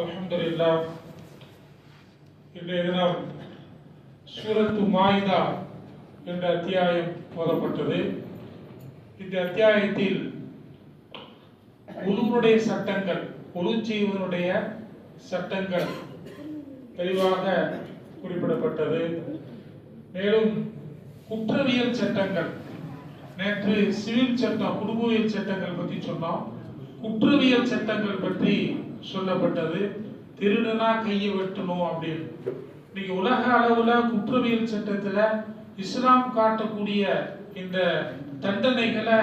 அல்ஹம்துலில்லா. இன்றைய தினம் சூரத்து மாயுதா என்ற அத்தியாயம் போதப்பட்டது இந்த அத்தியாயத்தில் உழுவனுடைய சட்டங்கள் உழு சட்டங்கள் தெளிவாக குறிப்பிடப்பட்டது. மேலும் குற்றவியல் சட்டங்கள் நேற்று சிவில் சட்டம் குடும்பவியல் சட்டங்கள் பற்றி சொன்னோம். குற்றவியல் சட்டங்கள் பற்றி சொல்லப்பட்டது திருடனா கையை வெட்டணும் அப்படின்னு. இன்னைக்கு உலக அளவுல குற்றவியல் சட்டத்துல இஸ்லாம் காட்டக்கூடிய இந்த தண்டனைகளை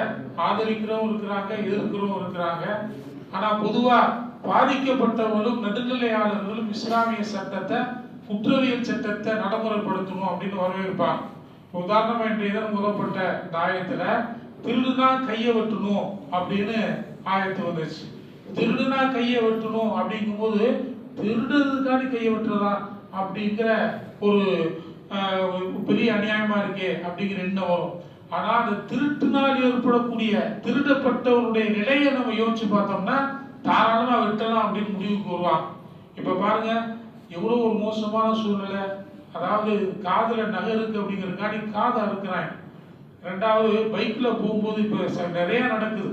ஆதரிக்கிறவங்க இருக்கிறாங்க எதிர்க்கிறவங்க இருக்கிறாங்க. ஆனா பொதுவா பாதிக்கப்பட்டவர்களும் நடுநிலையாளர்களும் இஸ்லாமிய சட்டத்தை குற்றவியல் சட்டத்தை நடைமுறைப்படுத்தணும் அப்படின்னு வரவேற்பாங்க. உதாரணமா இன்றைய தினம் முதப்பட்ட இந்த ஆயத்துல திருடுதான் கையை வெட்டணும் அப்படின்னு ஆயத்து வந்துச்சு. திருடுனா கையை வெட்டணும் அப்படிங்கும்போது திருடுறதுக்காண்டி கையை வெட்டுறதா அப்படிங்கிற ஒரு பெரிய அநியாயமா இருக்கே அப்படிங்கிற எண்ணம் வரும். ஆனால் அந்த திருட்டினால் ஏற்படக்கூடிய திருடப்பட்டவருடைய நிலையை நம்ம யோசிச்சு பார்த்தோம்னா தாராளமாக வெட்டலாம் அப்படின்னு முடிவுக்கு வருவான் இப்போ பாருங்க எவ்வளோ ஒரு மோசமான சூழ்நிலை. அதாவது காதில் நகை இருக்கு அப்படிங்கிறதுக்காண்டி காதை அறுக்கிறாங்க ரெண்டாவது பைக்கில் போகும்போது இப்போ நிறையா நடக்குது.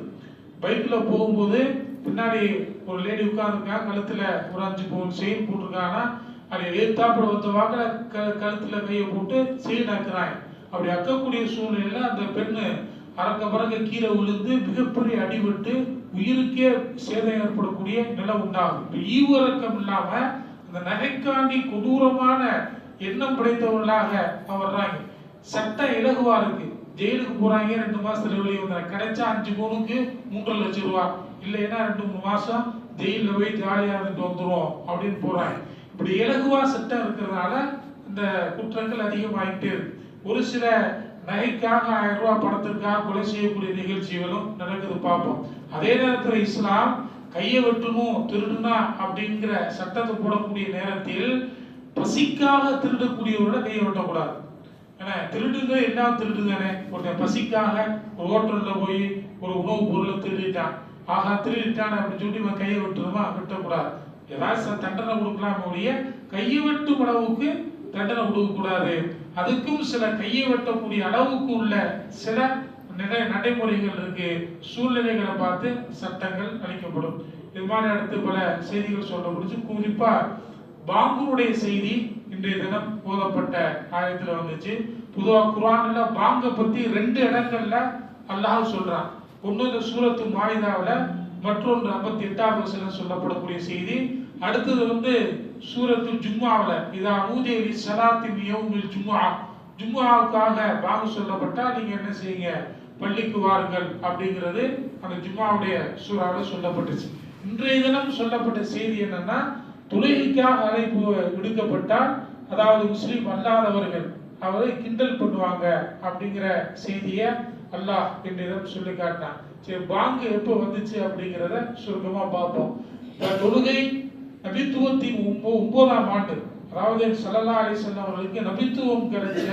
பைக்கில் போகும்போது பின்னாடி ஒரு லேடி உட்கார்ந்துருக்காங்க கழுத்தில் ஒரு அஞ்சு பவுன் செயின் போட்டிருக்காங்கன்னா அது எதிர்த்தாப்புல ஒருத்த வாக்கில க கழுத்தில் கையை போட்டு செயின் அக்குறாங்க அப்படி அக்கக்கூடிய சூழ்நிலையில் அந்த பெண்ணு அறக்க பறக்க கீழே விழுந்து மிகப்பெரிய அடிபட்டு உயிருக்கே சேதம் ஏற்படக்கூடிய நிலை உண்டாகும். இப்போ ஈவிரக்கம் இல்லாமல் அந்த நகைக்காண்டி கொடூரமான எண்ணம் படைத்தவர்களாக அவங்க வர்றாங்க சட்டம் இலகுவா இருக்கு. ஜெயிலுக்கு போறாங்க ரெண்டு மாசத்துல வெளியே வந்தாங்க. கிடைச்சா அஞ்சு பவுனுக்கு மூன்றரை லட்சம் ரூபா. இல்லைன்னா ரெண்டு மூணு மாசம் ஜெயில போய் ஜாலியா இருந்துட்டு வந்துடும் அப்படின்னு போறாங்க. இப்படி இலகுவா சட்டம் இருக்கிறதுனால இந்த குற்றங்கள் அதிகமாகிட்டே இருக்கு. ஒரு சில நகைக்காக ஆயிரம் ரூபாய் பணத்திற்காக கொலை செய்யக்கூடிய நிகழ்ச்சிகளும் நடக்குது பார்ப்போம். அதே நேரத்தில் இஸ்லாம் கையை வெட்டணும் திருடுனா அப்படிங்கிற சட்டத்தை போடக்கூடிய நேரத்தில் பசிக்காக திருடக்கூடியவரோட கையை வெட்டக்கூடாது. ஏன்னா திருடுங்க என்ன திருடுங்கண்ணே ஒருத்தன் பசிக்காக ஒரு ஹோட்டலில் போய் ஒரு உணவுப் பொருளை திருடிட்டான். ஆகா திருடிட்டான் அப்படின்னு சொல்லி இவன் கையை வெட்டுறோமா வெட்டக்கூடாது. ஏதாவது ச- தண்டனை கொடுக்கலாம் ஒழிய கையை வெட்டும் அளவுக்கு தண்டனை கொடுக்கக்கூடாது. அதுக்கும் சில கையை வெட்டக்கூடிய அளவுக்கு உள்ள சில நிலை நடைமுறைகள் இருக்கு. சூழ்நிலைகளை பார்த்து சட்டங்கள் அளிக்கப்படும். இது மாதிரி அடுத்து பல செய்திகள் சொல்ல முடிச்சு குறிப்பாக பாங்குனுடைய செய்தி இன்றைய தினம் போதப்பட்ட ஆயத்துல வந்துச்சு. புதுவா குர்ஆன்ல பாங்க பத்தி ரெண்டு இடங்கள்ல அல்லாஹ் சொல்றான். ஒண்ணு இந்த சூரத்து மாயுதாவில் மற்றொன்று ஐம்பத்தி எட்டாவது வசனம் சொல்லப்படக்கூடிய செய்தி. அடுத்தது வந்து சூரத்து ஜும்மாவில் இதா ஊதேவி சலாத்தி யௌமில் ஜும்மா. ஜும்மாவுக்காக பாங்கு சொல்லப்பட்டா நீங்க என்ன செய்யுங்க? பள்ளிக்கு வாருங்கள் அப்படிங்கிறது அந்த ஜும்மாவுடைய சூறாவில் சொல்லப்பட்டுச்சு. இன்றைய தினம் சொல்லப்பட்ட செய்தி என்னன்னா தொழுகைக்காக அழைப்பு விடுக்கப்பட்டால் அதாவது முஸ்லீம் அல்லாதவர்கள் அவரை கிண்டல் பண்ணுவாங்க அப்படிங்கிற செய்தியை அல்லாஹ் என்னிடம் சொல்லி காட்டினான். சரி பாங்கு எப்போ வந்துச்சு அப்படிங்கிறத சுருக்கமாக பார்ப்போம். தொழுகை நபித்துவத்தின் ஒம்போ ஒன்பதாம் ஆண்டு அதாவது சல்லல்லா அலி அவர்களுக்கு நபித்துவம் கிடைச்ச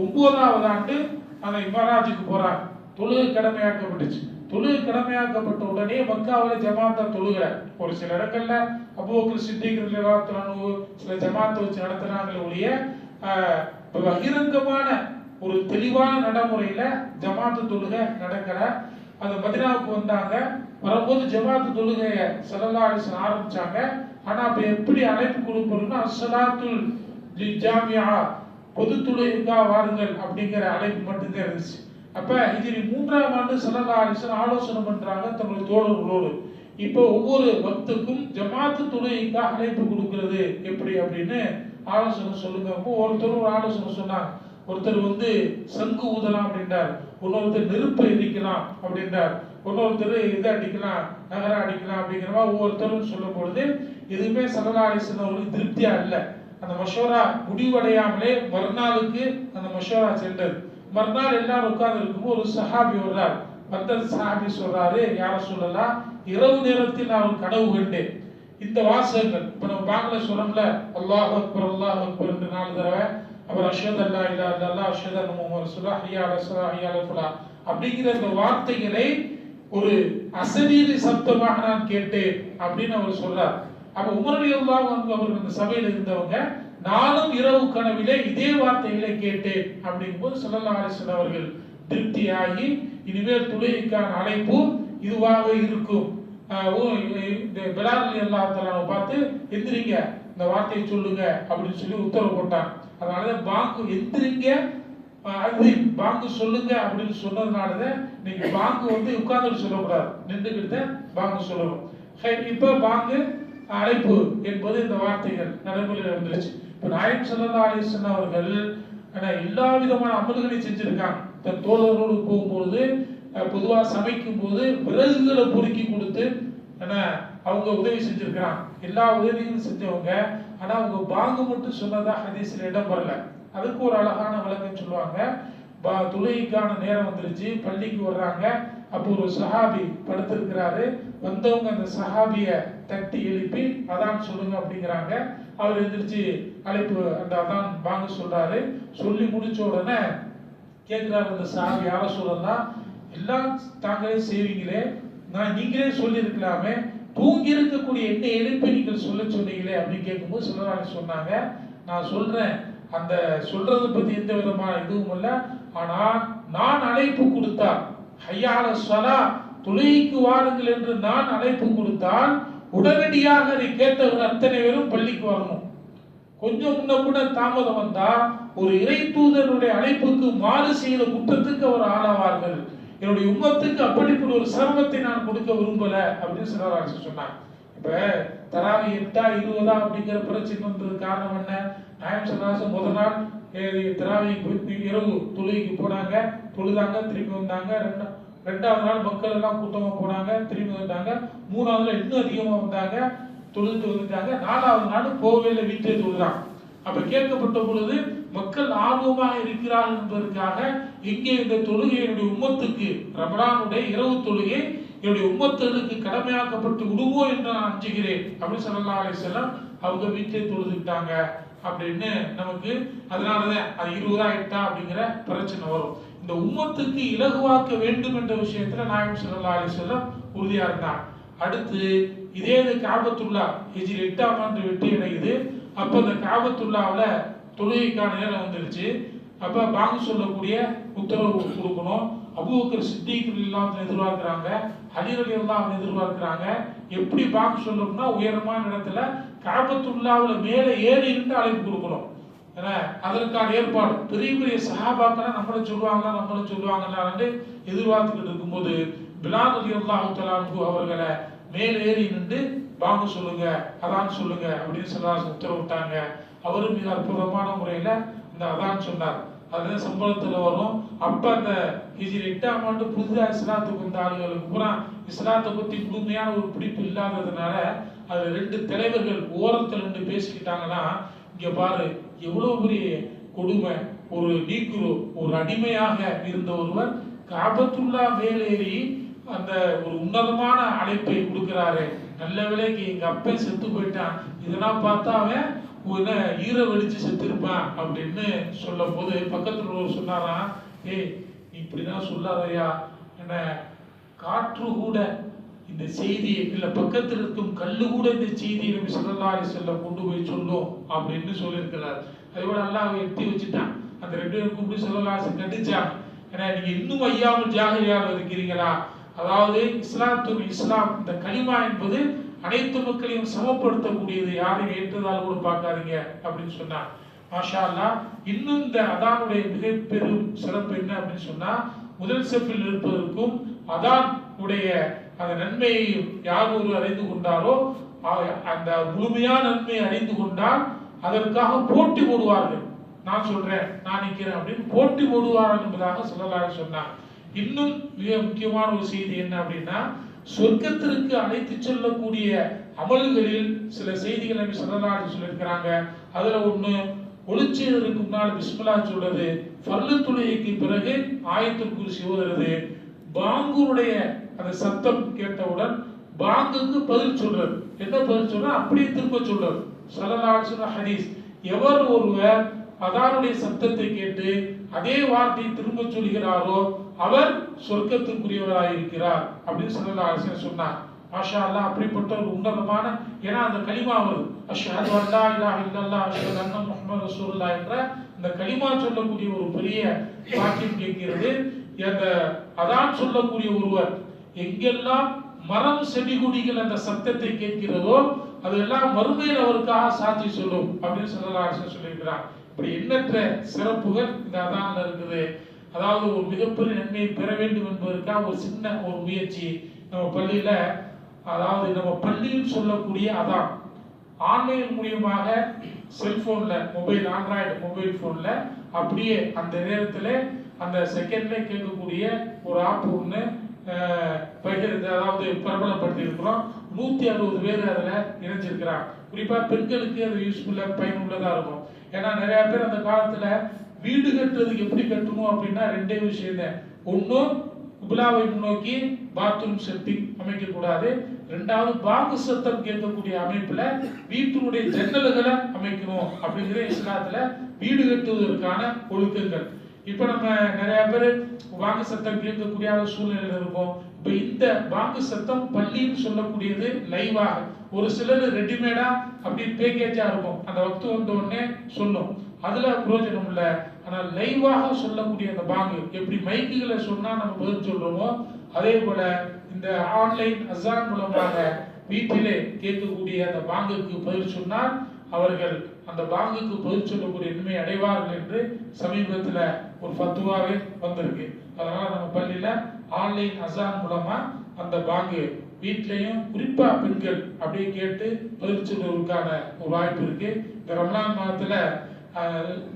ஒன்பதாவது ஆண்டு அந்த இமராஜுக்கு போறாங்க. தொழுகை கடமையாக்கப்பட்டுச்சு. தொழுகை கடமையாக்கப்பட்ட உடனே மக்காவில் ஜமாத்தா தொழுகிற ஒரு சில இடங்கள்ல அபூபக்கர் சித்திக் சில ஜமாத்தை வச்சு நடத்துறாங்களே ஒழிய பகிரங்கமான ஒரு தெளிவான நடைமுறையில ஜமாத்து தொழுகை நடக்கிற அது மதினாவுக்கு வந்தாங்க. வரும்போது ஜமாத்து தொழுகைய சல்லல்லா ஆரம்பிச்சாங்க. ஆனா அப்ப எப்படி அழைப்பு கொடுப்போம்னா அசலாத்துல் ஜாமியா பொது தொழுகைக்கா வாருங்கள் அப்படிங்கிற அழைப்பு மட்டும்தான் இருந்துச்சு. அப்ப இது மூன்றாம் ஆண்டு சல்லல்லா அலிஸ்லாம் ஆலோசனை பண்றாங்க தங்களுடைய தோழர்களோடு. இப்போ ஒவ்வொரு பக்துக்கும் ஜமாத்து தொழுகைக்காக அழைப்பு கொடுக்கறது? எப்படி அப்படின்னு ஆலோசனை சொல்லுங்க. அப்போ ஒருத்தர் ஒரு ஆலோசனை சொன்னாங்க ஒருத்தர் வந்து சங்கு ஊதலாம் அப்படின்றார். இன்னொருத்தர் நெருப்பை எரிக்கலாம் அப்படின்றார். இன்னொருத்தர் இதை அடிக்கலாம் நகர அடிக்கலாம் அப்படிங்கிற மாதிரி ஒவ்வொருத்தரும் சொல்லும் பொழுது எதுவுமே சல்லல்லா அவர்களுக்கு திருப்தியா இல்லை. அந்த மஷோரா முடிவடையாமலே மறுநாளுக்கு அந்த மஷோரா சென்றது. மறுநாள் எல்லாரும் உட்கார்ந்து இருக்கும்போது ஒரு சஹாபி வர்றார். வந்த சஹாபி சொல்றாரு யார சொல்லலாம் இரவு நேரத்தில் நான் ஒரு கனவு கண்டேன். இந்த வாசகங்கள் இப்ப நம்ம பாங்கல சொல்றோம்ல அல்லாஹ் அக்பர் அல்லாஹ் அக்பர் என்று நாலு தடவை அவர் அஷத் அல்லா இல்லா அல்லா அஷத் அன்ன முஹம்மது ரசூலுல்லாஹ் ஹய்யா அலா ஸலாஹ் அப்படிங்கிற இந்த வார்த்தைகளை ஒரு அசரீரி சப்தமாக நான் கேட்டேன் அப்படின்னு அவர் சொல்றார். அப்ப உமரடி அவர்கள் அந்த சபையில் இருந்தவங்க நானும் இரவு கனவிலே இதே வார்த்தைகளை கேட்டேன். அப்படிங்கும் போது அலிஸ்வல் அவர்கள் திருப்தியாகி இனிமேல் துளைக்கான அழைப்பு இதுவாக இருக்கும். ஆஹ் ஓ, இந்த பிலால் எல்லா பார்த்து எந்திரிங்க இந்த வார்த்தையை சொல்லுங்க அப்படின்னு சொல்லி உத்தரவு போட்டான். அதனாலதான் பாங்கு எந்திரிங்க அது பாங்கு சொல்லுங்க அப்படின்னு சொன்னதுனாலதான் நீங்க பாங்கு வந்து உட்கார்ந்து சொல்லக்கூடாது. நின்றுகிட்டு பாங்கு சொல்லணும். ஹை, இப்ப பாங்கு அழைப்பு என்பது இந்த வார்த்தைகள் நடைமுறையில் வந்துருச்சு. இப்போ நாயம் சல்லா அலிஸ்வன் அவர்கள் ஆனா எல்லா விதமான அமல்களையும் செஞ்சிருக்காங்க. தன் தோழர்களோடு போகும்போது பொதுவாக சமைக்கும் போது விறகுகளை பொறுக்கி கொடுத்து என்ன அவங்க உதவி செஞ்சிருக்கிறாங்க. எல்லா உதவிகளும் செஞ்சவங்க ஆனால் அவங்க பாங்கு மட்டும் சொன்னதாக ஹதீஸில் இடம் வரல. அதுக்கு ஒரு அழகான விளக்கம் சொல்லுவாங்க. பா- தொழுகைக்கான நேரம் வந்துருச்சு பள்ளிக்கு வர்றாங்க. அப்போ ஒரு சஹாபி படுத்திருக்கிறாரு. வந்தவங்க அந்த சஹாபியை தட்டி எழுப்பி அதான் சொல்லுங்க அப்படிங்கிறாங்க. அவர் எந்திரிச்சு அழைப்பு அந்த அதான் வாங்க சொல்றாரு. சொல்லி முடிச்ச உடனே கேட்குறாரு அந்த சாமி யார சொல்லலாம் எல்லாம் தாங்களே செய்வீங்களே. நான் நீங்களே சொல்லியிருக்கலாமே. தூங்கி இருக்கக்கூடிய என்ன எழுப்பி நீங்கள் சொல்ல சொன்னீங்களே அப்படின்னு கேட்கும்போது சிலராக சொன்னாங்க. நான் சொல்றேன். அந்த சொல்றதை பத்தி எந்த விதமான இதுவும் இல்லை. ஆனா நான் அழைப்பு கொடுத்தா ஹையால சலா தொழுகைக்கு வாருங்கள் என்று நான் அழைப்பு கொடுத்தால் உடனடியாக அதை கேட்டவர்கள் அத்தனை பேரும் பள்ளிக்கு வரணும். கொஞ்சம் முன்ன கூட தாமதம் வந்தா ஒரு இறை தூதனுடைய அழைப்புக்கு மாறு செய்த குற்றத்துக்கு அவர் ஆளாவார்கள். என்னுடைய உம்மத்துக்கு அப்படிப்பட்ட ஒரு சிரமத்தை நான் கொடுக்க விரும்பல அப்படின்னு சிலராட்சி சொன்னாங்க இப்ப தராவி எட்டா இருபதா அப்படிங்கிற பிரச்சனை வந்தது காரணம் என்ன? நாயம் சல்லாசம் முதல் நாள் ஏ- தராவி இரவு தொழுகைக்கு போனாங்க. தொழுதாங்க திருப்பி வந்தாங்க. ரெண்டா ரெண்டாவது நாள் மக்கள் எல்லாம் கூட்டமாக போனாங்க திரும்பி வந்தாங்க மூணாவது நாள் இன்னும் அதிகமாக வந்தாங்க. தொழுது வந்துட்டாங்க நாலாவது நாடு கோவையில் வீட்டை வீட்டிலே தொழுதாங்க அப்ப கேட்கப்பட்ட பொழுது மக்கள் ஆர்வமாக இருக்கிறார்கள் என்பதற்காக இங்கே இந்த தொழுகை என்னுடைய உம்மத்துக்கு ரமலானுடைய இரவு தொழுகை என்னுடைய உம்மத்துகளுக்கு கடமையாக்கப்பட்டு விடுமோ என்று நான் அஞ்சுகிறேன். அப்படின்னு சொல்லலாம் அலிசல்லாம் அவங்க வீட்டிலே தொழுதுட்டாங்க. அப்படின்னு நமக்கு அதனாலதான் அது இருபதாயிட்டா அப்படிங்கிற பிரச்சனை வரும். இந்த உம்மத்துக்கு இலகுவாக்க வேண்டும் என்ற விஷயத்துல நாயம் சொல்லா அலிசல்லாம் உறுதியா இருந்தான் அடுத்து இதே இது காபத்துல்லா ஹிஜிரி எட்டாம் ஆண்டு வெற்றி அடையுது. அப்ப இந்த காபத்துல்லாவில் தொழுகைக்கான நேரம் வந்துருச்சு. அப்ப பாங்கு சொல்லக்கூடிய உத்தரவு கொடுக்கணும். அபூபக்கர் சித்திகள் இல்லாம எதிர்பார்க்கிறாங்க. அலிரலி எல்லாம் எதிர்பார்க்கிறாங்க. எப்படி பாங்கு சொல்லணும்னா உயரமான இடத்துல காபத்துல்லாவில் மேலே ஏறி இருந்து அழைப்பு கொடுக்கணும். ஏன்னா அதற்கான ஏற்பாடு. பெரிய பெரிய சஹாபாக்கள் நம்மள சொல்லுவாங்களா நம்மள சொல்லுவாங்களான்னு எதிர்பார்த்துக்கிட்டு இருக்கும்போது பிலால் அலி அல்லாஹு அவர்களை மேலே ஏறி நின்று வாங்க சொல்லுங்க அதான் சொல்லுங்க அப்படின்னு சொல்ல உத்தரவிட்டாங்க. அவரும் மிக அற்புதமான முறையில இந்த அதான் சொன்னார். அது சம்பளத்துல வரும். அப்ப அந்த ஹிஜ்ரி எட்டாம் ஆண்டு புதிதாக இஸ்லாத்துக்கு வந்த ஆளுகளுக்கு பூரா இஸ்லாத்தை பத்தி முழுமையான ஒரு பிடிப்பு இல்லாததுனால அது ரெண்டு தலைவர்கள் ஓரத்துல ரெண்டு பேசிக்கிட்டாங்கன்னா இங்க பாரு எவ்வளவு பெரிய கொடுமை. ஒரு நீக்குரு ஒரு அடிமையாக இருந்த ஒருவர் காபத்துல்லா மேலேறி அந்த ஒரு உன்னதமான அழைப்பை கொடுக்கிறாரு. நல்ல விலைக்கு எங்க அப்பே செத்து போயிட்டான். இதெல்லாம் பார்த்தா அவன் ஒரு ஈர வெடிச்சு செத்துருப்பான் அப்படின்னு சொல்லும் போது பக்கத்தில் ஒரு சொன்னாராம் ஏய் நீ இப்படிதான் சொல்லாதயா. என்ன காற்று கூட இந்த செய்தியை இல்லை பக்கத்தில் இருக்கும் கல்லு கூட இந்த செய்தியை நம்ம ஸல்லல்லாஹு செல்ல கொண்டு போய் சொல்லும் அப்படின்னு சொல்லியிருக்கிறார். அதே நல்லா அவன் எட்டி வச்சுட்டான். அந்த ரெண்டு பேரும் கூப்பிட்டு ஸல்லல்லாஹு ஏன்னா நீங்க இன்னும் ஐயாமல் ஜாகிரியாக இருக்கிறீங்களா? அதாவது இஸ்லாத்துல் இஸ்லாம் இந்த கலிமா என்பது அனைத்து மக்களையும் சமப்படுத்தக்கூடியது. யாரையும் ஏற்றதால் கூட பார்க்காதீங்க அப்படின்னு சொன்னார் மாஷா அல்லா இன்னும் இந்த அதானுடைய மிக பெரும் சிறப்பு என்ன அப்படின்னு சொன்னா முதல் செப்பில் இருப்பதற்கும் அதான் உடைய அந்த நன்மையை யார் ஒரு அறிந்து கொண்டாரோ அந்த முழுமையான நன்மையை அறிந்து கொண்டால் அதற்காக போட்டி போடுவார்கள். நான் சொல்றேன் நான் நிற்கிறேன் அப்படின்னு போட்டி போடுவார்கள் என்பதாக சொல்லலாக சொன்னார். இன்னும் மிக முக்கியமான ஒரு செய்தி என்ன அப்படின்னா சொர்க்கத்திற்கு அழைத்து செல்லக்கூடிய அமல்களில் சில செய்திகள் நபி சொல்லலாக சொல்லியிருக்கிறாங்க. அதுல ஒண்ணு ஒளிச்செய்வதற்கு முன்னால் பிஸ்மில்லா சொல்றது பல்லு துளைக்கு பிறகு ஆயத்துல் குருசி ஓதுறது. அந்த சத்தம் கேட்டவுடன் பாங்குக்கு பதில் சொல்றது. என்ன பதில் சொல்ற? அப்படியே திரும்ப சொல்றது. சல்லல்லாஹு அலைஹி ஹதீஸ். எவர் ஒருவர் அதானுடைய சத்தத்தை கேட்டு அதே வார்த்தையை திரும்ப சொல்கிறாரோ அவர் சொர்க்கத்துக்குரியவராயிருக்கிறார் அப்படின்னு சல்லல்லாஹு அரசன் சொன்னார். மாஷா அல்லாஹ் அப்படிப்பட்ட ஒரு உன்னதமான ஏன்னா அந்த கலிமா வருது அஷ்ஹது அல்லா இல்லா இல்லல்லா அஷ்ஹது அன்ன முஹம்மது ரசூலுல்லாஹ் என்ற இந்த கலிமா சொல்லக்கூடிய ஒரு பெரிய வாக்கியம் கேட்கிறது. அந்த அதான் சொல்லக்கூடிய ஒருவர் எங்கெல்லாம் மரம் செடிகுடிகள் அந்த சத்தத்தை கேட்கிறதோ அதெல்லாம் மறுமையில் அவருக்காக சாட்சி சொல்லும் அப்படின்னு சொல்லலாம் சொல்லியிருக்கிறார். இப்படி எண்ணற்ற சிறப்புகள் இந்த அதான் இருக்குது. அதாவது ஒரு மிகப்பெரிய நன்மையை பெற வேண்டும் என்பதற்காக ஒரு சின்ன ஒரு முயற்சி. நம்ம பள்ளியில் அதாவது நம்ம பள்ளியில் சொல்லக்கூடிய அதான். ஆன்லைன் மூலியமாக செல்ஃபோனில் மொபைல் ஆண்ட்ராய்டு மொபைல் ஃபோனில் அப்படியே அந்த நேரத்தில் அந்த செகண்ட்ல கேட்கக்கூடிய ஒரு ஆப் ஒன்று பகிர்ந்து அதாவது பிரபலப்படுத்தி இருக்கிறோம் நூற்றி அறுபது பேர் அதில் இணைஞ்சிருக்கிறாங்க. குறிப்பாக பெண்களுக்கு அது யூஸ்ஃபுல்லாக பயனுள்ளதாக இருக்கும். ஏன்னா நிறையா பேர் அந்த காலத்தில் வீடு கட்டுறதுக்கு எப்படி கட்டணும் அப்படின்னா ரெண்டே விஷயம் ஒன்றும் குபிலாவை முன்னோக்கி பாத்ரூம் செட்டிங் அமைக்கக்கூடாது. ரெண்டாவது பாகு சத்தம் கேட்கக்கூடிய அமைப்புல வீட்டினுடைய ஜன்னல்களை அமைக்கணும் அப்படிங்கிற இஸ்லாத்துல வீடு கட்டுவதற்கான ஒழுக்கங்கள். இப்ப நம்ம நிறைய பேர் வாங்கு சத்தம் கேட்கக்கூடிய சூழ்நிலையில் இருக்கும். இப்ப இந்த வாங்கு சத்தம் பள்ளின்னு சொல்லக்கூடியது லைவாக ஒரு சிலர் ரெடிமேடா அப்படி பேக்கேஜா இருக்கும். அந்த வக்து வந்த உடனே சொல்லும். அதுல பிரயோஜனம் இல்லை. ஆனா லைவாக சொல்லக்கூடிய அந்த பாங்கு எப்படி மைக்குகளை சொன்னா நம்ம பதில் சொல்றோமோ அதே போல இந்த ஆன்லைன் அசான் மூலமாக வீட்டிலே கேட்கக்கூடிய அந்த பாங்குக்கு பதில் சொன்னால் அவர்கள் அந்த பாங்குக்கு பதில் சொல்லக்கூடிய நன்மை அடைவார்கள் என்று சமீபத்தில் ஒரு ஃபத்துவாவே வந்திருக்கு. அதனால நம்ம பள்ளியில ஆன்லைன் அசான் மூலமா அந்த பாங்கு வீட்லேயும் குறிப்பா பெண்கள் அப்படியே கேட்டு பதில் சொல்வதற்கான ஒரு வாய்ப்பு இருக்கு. இந்த ரம்லான் மாதத்துல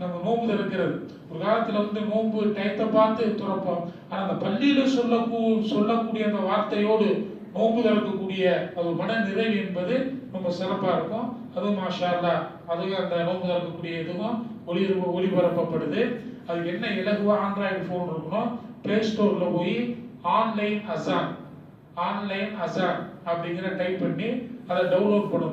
நம்ம நோன்பு திறக்கிறது ஒரு காலத்தில் வந்து நோம்பு டயத்தை பார்த்து துறப்போம். ஆனால் அந்த பள்ளியில் சொல்லக்கூ சொல்லக்கூடிய அந்த வார்த்தையோடு நோம்பு திறக்கக்கூடிய அது மன நிறைவு என்பது ரொம்ப சிறப்பாக இருக்கும். அதுவும் மாஷா அல்லாஹ் அதுவும் அந்த நோம்பு திறக்கக்கூடிய இதுவும் ஒளி ஒளிபரப்பப்படுது. அதுக்கு என்ன இலகுவா ஆண்ட்ராய்டு ஃபோன் இருக்கணும்? ப்ளே ஸ்டோரில் போய் ஆன்லைன் அசான் ஆன்லைன் அசான் அப்படிங்கிற டைப் பண்ணி அதை டவுன்லோட் பண்ணணும்.